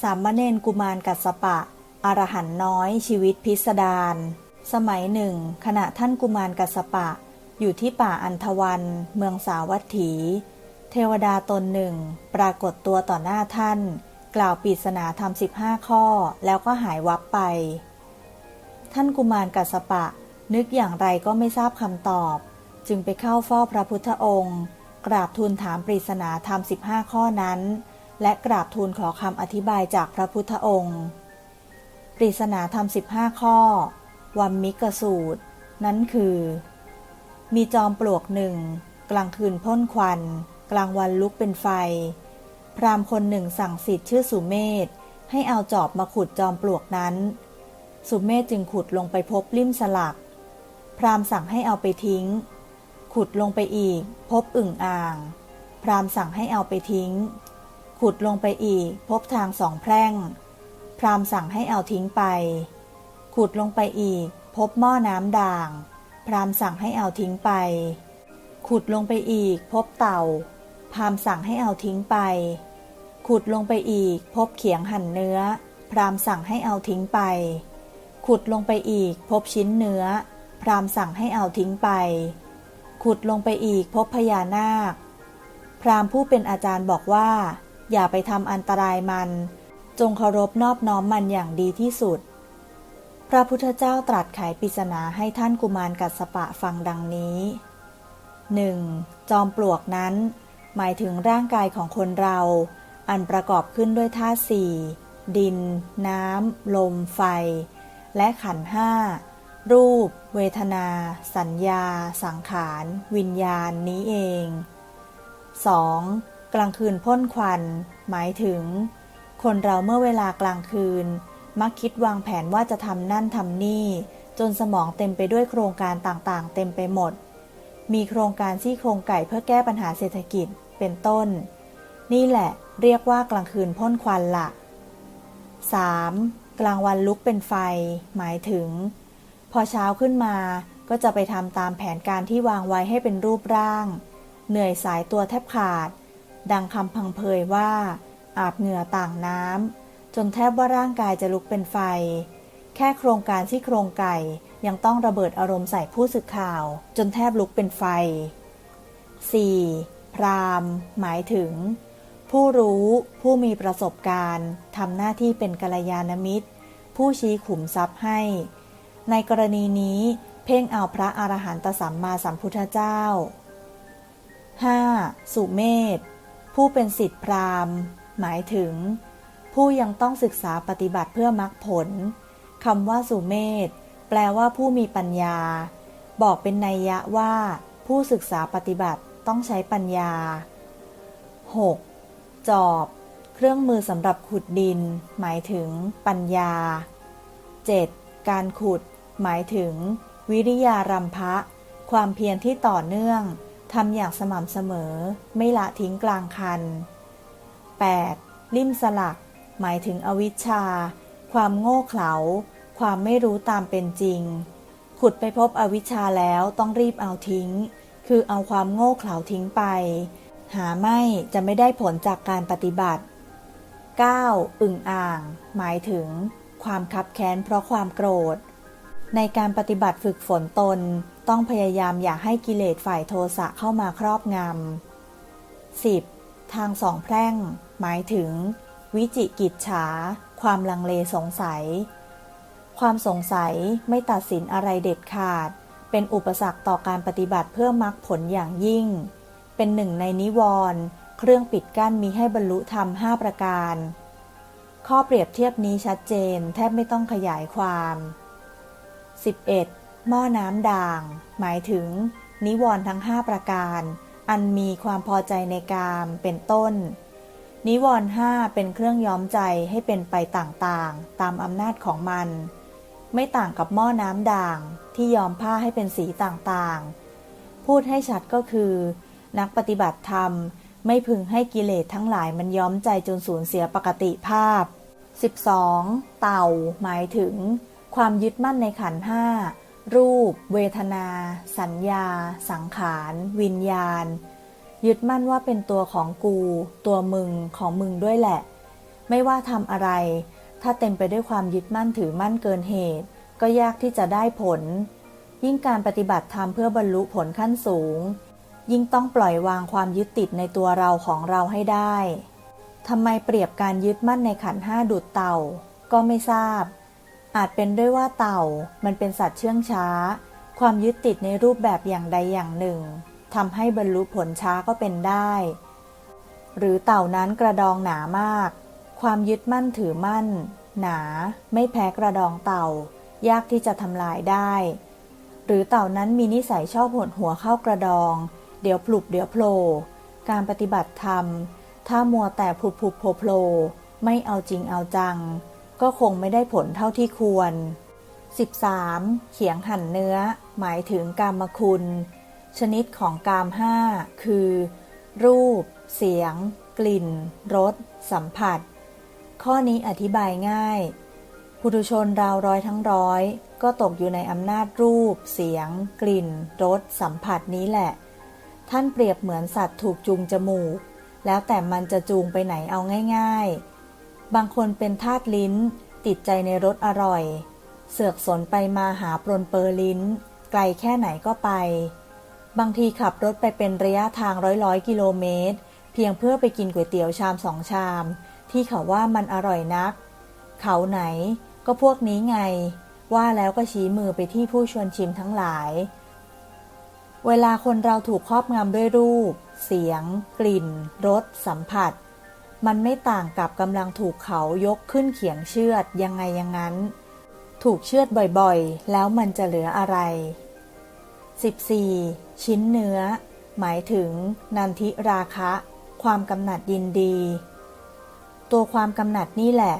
สามเณรกุมารกัสปะ อรหันน้อยชีวิตพิสดารสมัยหนึ่ง ขณะท่านกุมารกัสปะ อยู่ที่ป่าอันทวัน เมืองสาวัตถี เทวดาตนหนึ่ง ปรากฏตัวต่อหน้าท่าน กล่าวปริศนาธรรมสิบห้าข้อแล้วก็หายวับไป ท่านกุมารกัสสปะ นึกอย่างไรก็ไม่ทราบคำตอบ จึงไปเข้าเฝ้าพระพุทธองค์ กราบทูลถามปริศนาธรรมสิบห้าข้อนั้น และกราบทูลขอคำอธิบายจากพระพุทธองค์ ปริศนาธรรมสิบห้าข้อ วัมมิกสูตร นั้นคือ มีจอมปลวกหนึ่ง กลางคืนพ่นควัน กลางวันลุกเป็นไฟ พรามคนหนึ่งสั่งสิทธิ์ชื่อสุเมธให้เอาจอบมาขุดจอมปลวกนั้น สุเมธจึงขุดลงไปพบลิ่มสลัก พรามสั่งให้เอาไปทิ้ง ขุดลงไปอีก พบอึ่งอ่าง พรามสั่งให้เอาไปทิ้ง ขุดลงไปอีก พบทางสองแพร่ง พรามสั่งให้เอาทิ้งไป ขุดลงไปอีก พบหม้อน้ำด่าง พรามสั่งให้เอาทิ้งไป ขุดลงไปอีก พบเต่า พรามสั่งให้เอาทิ้งไป ขุดลงไปอีก พบเขียงหั่นเนื้อ พรามสั่งให้เอาทิ้งไป ขุดลงไปอีก พบชิ้นเนื้อ พรามสั่งให้เอาทิ้งไป ขุดลงไปอีก พบพญานาคพราหมณ์ผู้เป็นอาจารย์บอกว่า อย่าไปทำอันตรายมัน จงเคารพนอบน้อมมันอย่างดีที่สุด พระพุทธเจ้าตรัสไขปริศนาให้ท่านกุมารกัสปะฟังดังนี้ 1. จอมปลวกนั้น หมายถึงร่างกายของคนเรา อันประกอบขึ้นด้วยธาตุสี่ดิน น้ำ ลม ไฟ และขันห้า รูป เวทนา สัญญา สังขาร วิญญาณนี้เอง 2. กลางคืนพ่นควัน หมายถึง คนเราเมื่อเวลากลางคืน มักคิดวางแผนว่าจะทำนั่นทำนี่ จนสมองเต็มไปด้วยโครงการต่างๆ เต็มไปหมด มีโครงการซี่โครงไก่เพื่อแก้ปัญหาเศรษฐกิจเป็นต้น นี่แหละ เรียกว่ากลางคืนพ่นควันละ 3. กลางวันลุกเป็นไฟ หมายถึง พอเช้าขึ้นมาก็จะไปทำตามแผนการที่วางไว้ให้เป็นรูปร่าง เหนื่อยสายตัวแทบขาด ดังคำพังเพยว่า อาบเหงื่อต่างน้ำจนแทบว่าร่างกายจะลุกเป็นไฟ แค่โครงการที่โครงไก่ยังต้องระเบิดอารมณ์ใส่ผู้สื่อข่าว จนแทบลุกเป็นไฟ 4. พรามหมายถึง ผู้รู้ผู้มีประสบการณ์ทำหน้าที่เป็นกัลยาณมิตร ผู้ชี้ขุมทรัพย์ให้ ในกรณีนี้เพ่งเอาพระอรหันตสัมมาสัมพุทธเจ้า 5. สุเมธ ผู้เป็นสิทธิพราหมณ์ หมายถึง ผู้ยังต้องศึกษาปฏิบัติเพื่อมรรคผลคำว่าสุเมธแปลว่าผู้มีปัญญา บอกเป็นนัยยะว่า ผู้ศึกษาปฏิบัติต้องใช้ปัญญา 6. จอบ เครื่องมือสำหรับขุดดิน หมายถึง ปัญญา 7. การขุด หมายถึง วิริยารำพะความเพียรที่ต่อเนื่อง ทำอย่างสม่ำเสมอ ไม่ละทิ้งกลางคัน 8. ลิ่มสลัก หมายถึงอวิชชา ความโง่เขลา ความไม่รู้ตามเป็นจริง ขุดไปพบอวิชชาแล้วต้องรีบเอาทิ้ง คือเอาความโง่เขลาทิ้งไป หาไม่จะไม่ได้ผลจากการปฏิบัติ 9. อึ่งอ่าง หมายถึง ความคับแค้นเพราะความโกรธ ในการปฏิบัติฝึกฝนตน ต้องพยายามอย่าให้กิเลสฝ่ายโทสะเข้ามาครอบงำ 10. ทางสองแพร่ง หมายถึง วิจิกิจฉา ความลังเลสงสัย ความสงสัยไม่ตัดสินอะไรเด็ดขาด เป็นอุปสรรคต่อการปฏิบัติเพื่อมรักผลอย่างยิ่ง เป็นหนึ่งในนิวรณ์เครื่องปิดกั้นมีให้บรรลุธรรมห้าประการ ข้อเปรียบเทียบนี้ชัดเจนแทบไม่ต้องขยายความ 11. หม้อน้ำด่าง หมายถึง นิวรณ์ทั้งห้าประการ อันมีความพอใจในกามเป็นต้น นิวรณ์ห้าเป็นเครื่องย้อมใจให้เป็นไปต่างๆ ตามอำนาจของมัน ไม่ต่างกับหม้อน้ำด่างที่ย้อมผ้าให้เป็นสีต่างๆ พูดให้ชัดก็คือ นักปฏิบัติธรรมไม่พึงให้กิเลสทั้งหลายมันย้อมใจจนสูญเสียปกติภาพ 12. เต่า หมายถึง ความยึดมั่นในขันห้ารูป เวทนา สัญญา สังขาร วิญญาณ ยึดมั่นว่าเป็นตัวของกู ตัวมึงของมึงด้วยแหละ ไม่ว่าทำอะไร ถ้าเต็มไปด้วยความยึดมั่นถือมั่นเกินเหตุ ก็ยากที่จะได้ผล ยิ่งการปฏิบัติธรรมเพื่อบรรลุผลขั้นสูง ยิ่งต้องปล่อยวางความยึดติดในตัวเราของเราให้ได้ทำไมเปรียบการยึดมั่นในขันห้าดุดเต่า ก็ไม่ทราบ อาจเป็นด้วยว่าเต่ามันเป็นสัตว์เชื่องช้า ความยึดติดในรูปแบบอย่างใดอย่างหนึ่งทำให้บรรลุผลช้าก็เป็นได้ หรือเต่านั้นกระดองหนามาก ความยึดมั่นถือมั่น หนา ไม่แพ้กระดองเต่า ยากที่จะทำลายได้ หรือเต่านั้นมีนิสัยชอบหดหัวเข้ากระดอง เดี๋ยวปลุกเดี๋ยวโผล่การปฏิบัติธรรม ถ้ามัวแต่ผุดผุดโผล่โผล่ไม่เอาจริงเอาจัง ก็คงไม่ได้ผลเท่าที่ควร 13. เขียงหั่นเนื้อ หมายถึงกามคุณ ชนิดของกามห้าคือ รูป เสียง กลิ่น รส สัมผัส ข้อนี้อธิบายง่ายปุถุชนราวร้อยทั้งร้อย ก็ตกอยู่ในอำนาจรูป เสียง กลิ่น รส สัมผัสนี้แหละ ท่านเปรียบเหมือนสัตว์ถูกจูงจมูก แล้วแต่มันจะจูงไปไหนเอาง่าย ๆ บางคนเป็นทาสลิ้น ติดใจในรสอร่อย เสือกสนไปมาหาปรนเปอร์ลิ้น ไกลแค่ไหนก็ไป บางทีขับรถไปเป็นระยะทางร้อยร้อยกิโลเมตร เพียงเพื่อไปกินก๋วยเตี๋ยวชามสองชาม ที่เขาว่ามันอร่อยนัก เขาไหนก็พวกนี้ไง ว่าแล้วก็ชี้มือไปที่ผู้ชวนชิมทั้งหลาย เวลาคนเราถูกครอบงำด้วยรูป เสียง กลิ่น รส สัมผัส มันไม่ต่างกับกำลังถูกเขายกขึ้นเขียงเชือดยังไงย่างนั้น ถูกเชือดบ่อยๆ แล้วมันจะเหลืออะไร 14. ชิ้นเนื้อ หมายถึงนันทิราคะ ความกำหนัดยินดี ตัวความกำหนัดนี่แหละ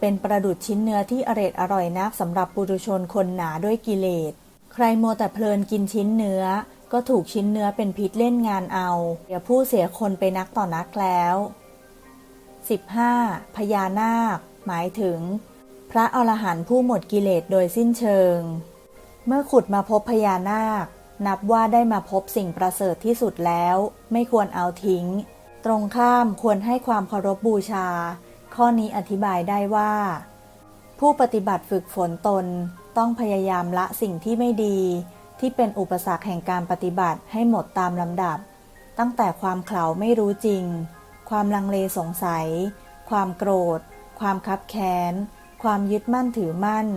เป็นประดุดชิ้นเนื้อที่อร็ดอร่อยนักสำหรับปุถุชนคนหนาด้วยกิเลส ใครมัวแต่เพลินกินชิ้นเนื้อ ก็ถูกชิ้นเนื้อเป็นพิษเล่นงานเอา เดี๋ยวผู้เสียคนไปนักต่อนักแล้ว 15. พญานาค หมายถึง พระอรหันต์ผู้หมดกิเลสโดยสิ้นเชิง เมื่อขุดมาพบพญานาค นับว่าได้มาพบสิ่งประเสริฐที่สุดแล้ว ไม่ควรเอาทิ้ง ตรงข้ามควรให้ความเคารพบบูชา ข้อนี้อธิบายได้ว่า ผู้ปฏิบัติฝึกฝนตนต้องพยายามละสิ่งที่ไม่ดี ที่เป็นอุปสรรคแห่งการปฏิบัติให้หมดตามลำดับ ตั้งแต่ความเขลาไม่รู้จริง ความลังเลสงสัย ความโกรธ ความคับแค้น ความยึดมั่นถือมั่น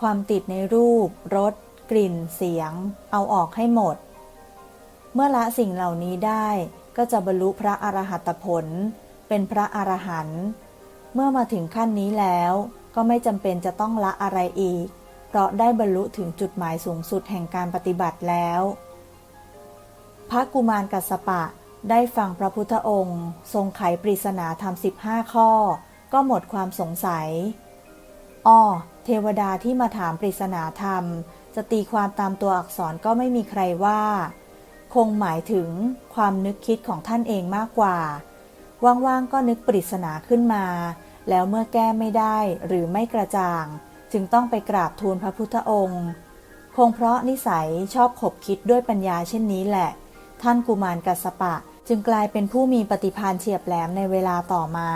ความติดในรูป รส กลิ่น เสียง เอาออกให้หมด เมื่อละสิ่งเหล่านี้ได้ก็จะบรรลุพระอรหัตผล เป็นพระอรหันต์ เมื่อมาถึงขั้นนี้แล้วก็ไม่จำเป็นจะต้องละอะไรอีก เพราะได้บรรลุถึงจุดหมายสูงสุดแห่งการปฏิบัติแล้ว พระกุมารกัสสปะ ได้ฟังพระพุทธองค์ ทรงไขปริศนาธรรมสิบห้าข้อ ก็หมดความสงสัย อ้อ เทวดาที่มาถามปริศนาธรรม จะตีความตามตัวอักษรก็ไม่มีใครว่า คงหมายถึงความนึกคิดของท่านเองมากกว่า ว่างๆก็นึกปริศนาขึ้นมา แล้วเมื่อแก้ไม่ได้หรือไม่กระจ่าง จึงต้องไปกราบทูลพระพุทธองค์ คงเพราะนิสัยชอบขบคิดด้วยปัญญาเช่นนี้แหละ ท่านกุมารกัสสปะ จึงกลายเป็นผู้มีปฏิพานเฉียบแหลมในเวลาต่อมา